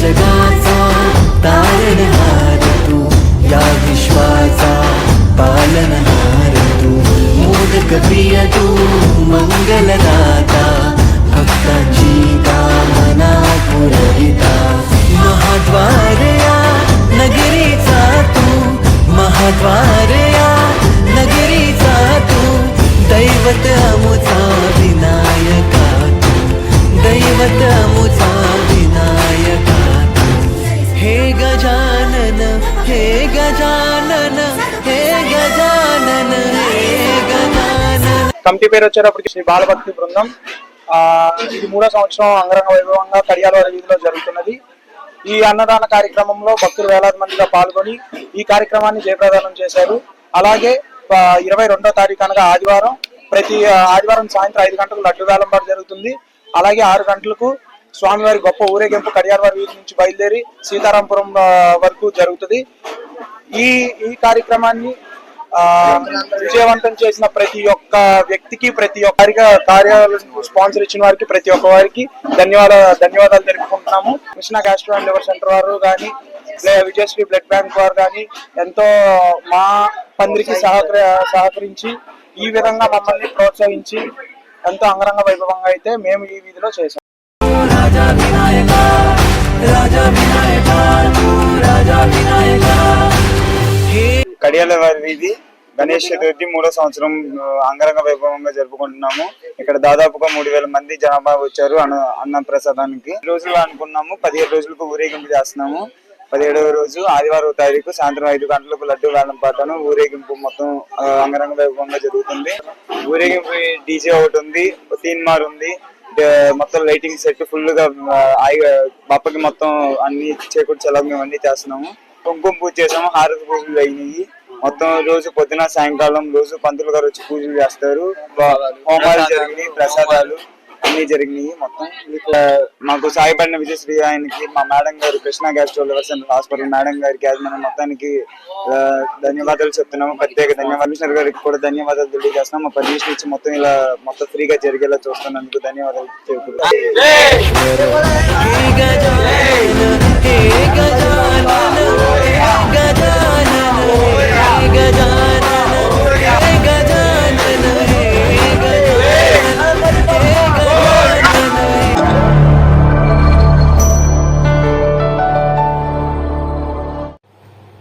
There's a Gajanan hey Gajanan hey Gajanan hey Gajanan committee పేరు వచ్చేటప్పటికి శ్రీ బాలభక్తి బృందం ఆ ఇది మూడో సంవత్సరం అంగరంగ వైభవంగా కడియాల వీధిలో జరుగుతున్నది ఈ అన్నదాన కార్యక్రమంలో భక్తులు వేలాది మందిగా పాల్గొని ఈ కార్యక్రమాన్ని జయప్రదానం చేశారు అలాగే ఇరవై రెండో తారీఖు అనగా ఆదివారం ప్రతి ఆ, ఆదివారం సాయంత్రం ఐదు గంటలకు లడ్డు వేలంపాటు జరుగుతుంది అలాగే ఆరు గంటలకు స్వామివారి గొప్ప ఊరేగింపు కడియాలవారి వీధి నుంచి బయలుదేరి సీతారాంపురం వరకు జరుగుతుంది. ఈ ఈ కార్యక్రమాన్ని విజయవంతం చేసిన ప్రతి ఒక్క వ్యక్తికి ప్రతి ఒక్కరికి కార్యాలయం స్పాన్సర్ ఇచ్చిన వారికి ప్రతి ఒక్క వారికి ధన్యవాద ధన్యవాదాలు తెలుపుకుంటున్నాము. Krishna gastro and liver centre వారు కానీ విజయశ్రీ బ్లడ్ బ్యాంక్ వారు కానీ ఎంతో మా పందిరికి సహకర సహకరించి ఈ విధంగా మమ్మల్ని ప్రోత్సహించి ఎంతో అంగరంగ వైభవంగా అయితే మేము ఈ వీధిలో చేసాం కడియాల వీధి గణేష్ చతుర్థి మూడో సంవత్సరం అంగరంగ వైభవంగా జరుపుకుంటున్నాము. ఇక్కడ దాదాపుగా మూడు వేల మంది జనాభా వచ్చారు అన్న అన్న ప్రసాదానికి. రోజులు అనుకున్నాము పదిహేడు రోజులకు ఊరేగింపు చేస్తున్నాము. పదిహేడవ రోజు ఆదివారం తారీఖు సాయంత్రం ఐదు గంటలకు లడ్డు వేలం పాటను ఊరేగింపు మొత్తం అంగరంగ వైభవంగా జరుగుతుంది. ఊరేగింపు డీజే ఒకటి ఉంది తీన్మార్ ఉంది. మొత్తం లైటింగ్ సెట్ ఫుల్గా బాపకి మొత్తం అన్ని చేకూర్చేలా మేము అన్ని చేస్తున్నాము. కుంకుమ పూజ చేసాము హారతి పూజలు అయినాయి. మొత్తం రోజు పొద్దున సాయంకాలం రోజు పంతులు గారు వచ్చి పూజలు చేస్తారు. హోమాలు జరిగినాయి ప్రసాదాలు. అన్ని జరిగినాయి మొత్తం ఇట్లా మాకు సాయపడిన విజయశ్రీ ఆయనకి మా మేడం గారు Krishna gastro liver centre hospital madam గారికి యాజమాన్యం మొత్తానికి ధన్యవాదాలు చెప్తున్నాము ప్రత్యేక ధన్యవాదాలు కమిషనర్ గారికి కూడా ధన్యవాదాలు తెలియజేస్తున్నాము మా పర్మిషన్ ఇచ్చి మొత్తం ఇలా మొత్తం ఫ్రీగా జరిగేలా చూస్తున్నందుకు ధన్యవాదాలు తెలుపుతున్నాం